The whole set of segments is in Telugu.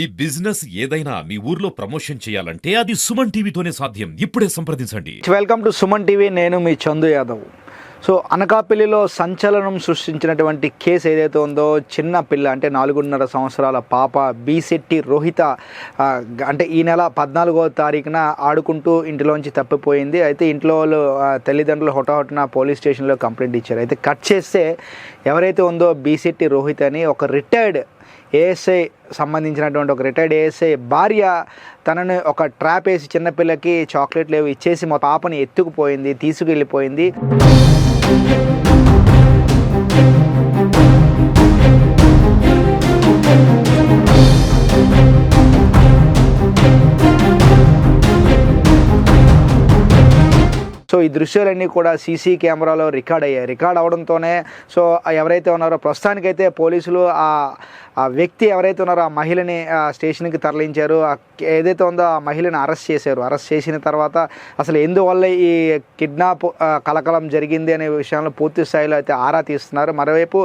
ఈ బిజినెస్ ఏదైనా మీ ఊర్లో ప్రమోషన్ చేయాలంటే అది సుమన్ టీవీతోనే సాధ్యం. ఇప్పుడే సంప్రదించండి. వెల్కమ్ టు సుమన్ టీవీ నేను మీ చందు యాదవ్. సో అనకాపల్లిలో సంచలనం సృష్టించినటువంటి కేసు ఏదైతే ఉందో చిన్న పిల్ల అంటే నాలుగున్నర సంవత్సరాల పాప బీసెట్టి రోహిత అంటే ఈ నెల పద్నాలుగో తారీఖున ఆడుకుంటూ ఇంటిలోంచి తప్పిపోయింది. అయితే ఇంట్లో వాళ్ళు తల్లిదండ్రులు హొటాహొటిన పోలీస్ స్టేషన్లో కంప్లైంట్ ఇచ్చారు. అయితే కట్ చేస్తే ఎవరైతే ఉందో బీసెట్టి రోహిత్ అని ఒక రిటైర్డ్ ఏఎస్ఐ సంబంధించినటువంటి ఒక రిటైర్డ్ ఏఎస్ఐ భార్య తనని ఒక ట్రాప్ వేసి చిన్నపిల్లకి చాక్లెట్లు ఏవి ఇచ్చేసి మా పాపని ఎత్తుకుపోయింది తీసుకెళ్ళిపోయింది. సో ఈ దృశ్యాలన్నీ కూడా సీసీ కెమెరాలో రికార్డ్ అయ్యాయి. రికార్డ్ అవడంతోనే సో ఎవరైతే ఉన్నారో ప్రస్తుతానికైతే పోలీసులు ఆ ఆ వ్యక్తి ఎవరైతే ఉన్నారో ఆ మహిళని స్టేషన్కి తరలించారు. ఏదైతే ఉందో ఆ మహిళని అరెస్ట్ చేశారు. అరెస్ట్ చేసిన తర్వాత అసలు ఎందువల్ల ఈ కిడ్నాప్ కలకలం జరిగింది అనే విషయంలో పూర్తి స్థాయిలో అయితే ఆరా తీస్తున్నారు. మరోవైపు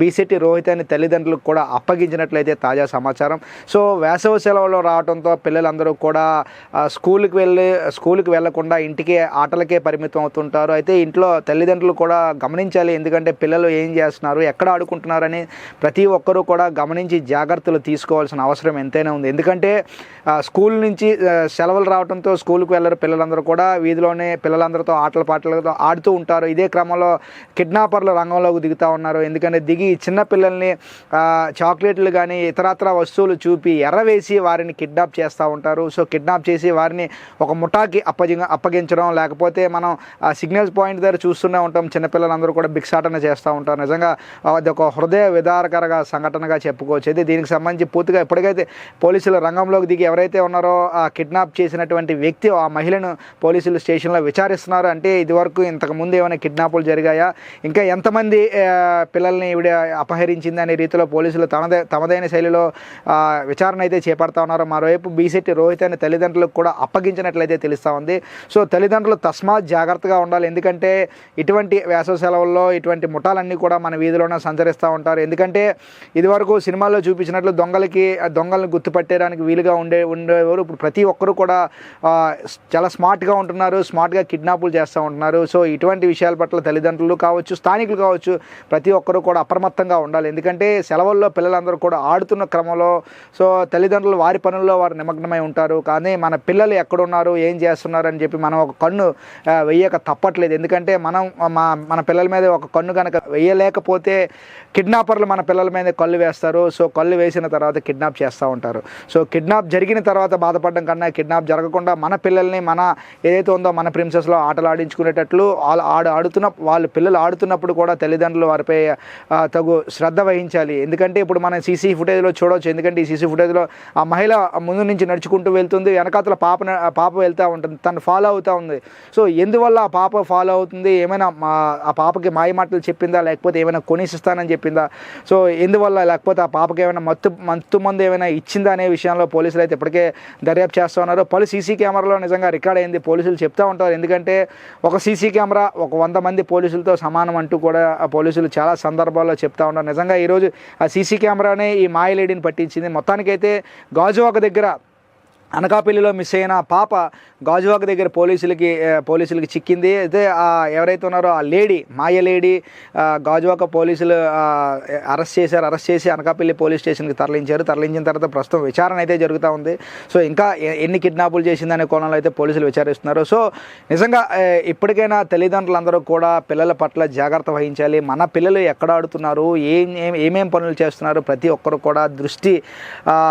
బీసెట్టి రోహిత్ అనే తల్లిదండ్రులకు కూడా అప్పగించినట్లయితే తాజా సమాచారం. సో వేసవి సెలవులో రావడంతో పిల్లలందరూ కూడా స్కూల్కి వెళ్ళి స్కూల్కి వెళ్ళకుండా ఇంటికే ఆటలకే పరిమితం అవుతుంటారు. అయితే ఇంట్లో తల్లిదండ్రులు కూడా గమనించాలి. ఎందుకంటే పిల్లలు ఏం చేస్తున్నారు ఎక్కడ ఆడుకుంటున్నారని ప్రతి ఒక్కరూ కూడా గమని గమనించి జాగ్రత్తలు తీసుకోవాల్సిన అవసరం ఎంతైనా ఉంది. ఎందుకంటే స్కూల్ నుంచి సెలవులు రావడంతో స్కూల్కి వెళ్ళరు పిల్లలందరూ కూడా. వీధిలోనే పిల్లలందరితో ఆటల పాటలతో ఆడుతూ ఉంటారు. ఇదే క్రమంలో కిడ్నాపర్లు రంగంలోకి దిగుతూ ఉన్నారు. ఎందుకంటే దిగి చిన్న పిల్లల్ని చాక్లెట్లు కానీ ఇతరత్ర వస్తువులు చూపి ఎర్రవేసి వారిని కిడ్నాప్ చేస్తూ ఉంటారు. సో కిడ్నాప్ చేసి వారిని ఒక ముఠాకి అప్పజ అప్పగించడం లేకపోతే మనం ఆ సిగ్నల్స్ పాయింట్ దగ్గర చూస్తూనే ఉంటాం. చిన్నపిల్లలందరూ కూడా బిక్సాటన చేస్తూ ఉంటారు. నిజంగా అది ఒక హృదయ విదారకరగా సంఘటనగా చెప్పుకోవచ్చు అయితే దీనికి సంబంధించి పూర్తిగా ఎప్పటికైతే పోలీసులు రంగంలోకి దిగి ఎవరైతే ఉన్నారో ఆ కిడ్నాప్ చేసినటువంటి వ్యక్తి ఆ మహిళను పోలీసులు స్టేషన్లో విచారిస్తున్నారు. అంటే ఇదివరకు ఇంతకు ముందు ఏమైనా కిడ్నాపులు జరిగాయా? ఇంకా ఎంతమంది పిల్లల్ని ఇవిడ అపహరించింది అనే రీతిలో పోలీసులు తనదే తమదైన శైలిలో విచారణ అయితే చేపడతా ఉన్నారు. మరోవైపు బీసెట్టి రోహిత్ అనే తల్లిదండ్రులకు కూడా అప్పగించినట్లయితే తెలుస్తూ ఉంది. సో తల్లిదండ్రులు తస్మాత్ జాగ్రత్తగా ఉండాలి. ఎందుకంటే ఇటువంటి వేసవ సెలవుల్లో ఇటువంటి ముఠాలన్నీ కూడా మన వీధిలోనే సంచరిస్తూ ఉంటారు. ఎందుకంటే ఇదివరకు సినిమాల్లో చూపించినట్లు దొంగలకి దొంగలను గుర్తుపట్టేయడానికి వీలుగా ఉండే ఉండేవారు. ఇప్పుడు ప్రతి ఒక్కరు కూడా చాలా స్మార్ట్గా ఉంటున్నారు స్మార్ట్గా కిడ్నాపులు చేస్తూ ఉంటున్నారు. సో ఇటువంటి విషయాల పట్ల తల్లిదండ్రులు కావచ్చు స్థానికులు కావచ్చు ప్రతి ఒక్కరు కూడా అప్రమత్తంగా ఉండాలి. ఎందుకంటే సెలవుల్లో పిల్లలందరూ కూడా ఆడుతున్న క్రమంలో సో తల్లిదండ్రులు వారి పనుల్లో వారు నిమగ్నమై ఉంటారు. కానీ మన పిల్లలు ఎక్కడున్నారు ఏం చేస్తున్నారు అని చెప్పి మనం ఒక కన్ను వెయ్యక తప్పట్లేదు. ఎందుకంటే మనం మా మన పిల్లల మీద ఒక కన్ను కనుక వేయలేకపోతే కిడ్నాపర్లు మన పిల్లల మీద కళ్ళు వేస్తారు. సో కళ్ళు వేసిన తర్వాత కిడ్నాప్ చేస్తూ ఉంటారు. సో కిడ్నాప్ జరిగిన తర్వాత బాధపడడం కన్నా కిడ్నాప్ జరగకుండా మన పిల్లల్ని మన ఏదైతే ఉందో మన ప్రిన్సెస్లో ఆటలు ఆడించుకునేటట్లు వాళ్ళు ఆడు ఆడుతున్న వాళ్ళు పిల్లలు ఆడుతున్నప్పుడు కూడా తల్లిదండ్రులు వారిపై తగు శ్రద్ధ వహించాలి. ఎందుకంటే ఇప్పుడు మనం సీసీ ఫుటేజ్లో చూడవచ్చు ఎందుకంటే ఈ సీసీ ఫుటేజ్లో ఆ మహిళ ముందు నుంచి నడుచుకుంటూ వెళ్తుంది. వెనకాతల పాప పాప వెళ్తూ ఉంటుంది. తను ఫాలో అవుతూ ఉంది. సో ఎందువల్ల ఆ పాప ఫాలో అవుతుంది? ఏమైనా మా ఆ పాపకి మాయ మాటలు చెప్పిందా? లేకపోతే ఏమైనా కొనిసిస్తానని చెప్పిందా? సో ఎందువల్ల లేకపోతే ఆ ఆ పాపకి ఏమైనా మత్తు మత్తు మందు ఏమైనా ఇచ్చిందా అనే విషయంలో పోలీసులు అయితే ఇప్పటికే దర్యాప్తు చేస్తూ ఉన్నారు. పలు సీసీ కెమెరాలో నిజంగా రికార్డ్ అయింది. పోలీసులు చెప్తూ ఉంటారు. ఎందుకంటే ఒక సీసీ కెమెరా ఒక వంద మంది పోలీసులతో సమానం అంటూ కూడా ఆ పోలీసులు చాలా సందర్భాల్లో చెప్తా ఉన్నారు. నిజంగా ఈరోజు ఆ సీసీ కెమెరానే ఈ మాయలేడిని పట్టించింది. మొత్తానికైతే గాజువాక దగ్గర అనకాపల్లిలో మిస్ అయిన పాప గాజువాక దగ్గర పోలీసులకి పోలీసులకి చిక్కింది. అయితే ఎవరైతే ఉన్నారో ఆ లేడీ మాయ లేడీ గాజువాక పోలీసులు అరెస్ట్ చేశారు. అరెస్ట్ చేసి అనకాపల్లి పోలీస్ స్టేషన్కి తరలించారు. తరలించిన తర్వాత ప్రస్తుతం విచారణ అయితే జరుగుతూ ఉంది. సో ఇంకా ఎన్ని కిడ్నాపులు చేసిందనే కోణంలో అయితే పోలీసులు విచారిస్తున్నారు. సో నిజంగా ఇప్పటికైనా తల్లిదండ్రులందరూ కూడా పిల్లల పట్ల జాగ్రత్త వహించాలి. మన పిల్లలు ఎక్కడ ఆడుతున్నారు? ఏం ఏం- ఏమేం పనులు చేస్తున్నారు? ప్రతి ఒక్కరు కూడా దృష్టి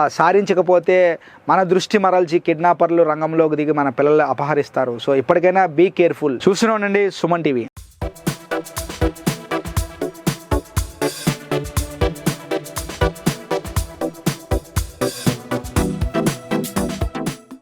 సారించకపోతే మన దృష్టి మరల్చి కిడ్నాపర్లు రంగంలోకి దిగి మన పిల్లలు అపహరిస్తారు. సో ఇప్పటికైనా బీ కేర్ఫుల్ చూస్తూనే ఉండండి సుమన్ టీవీ.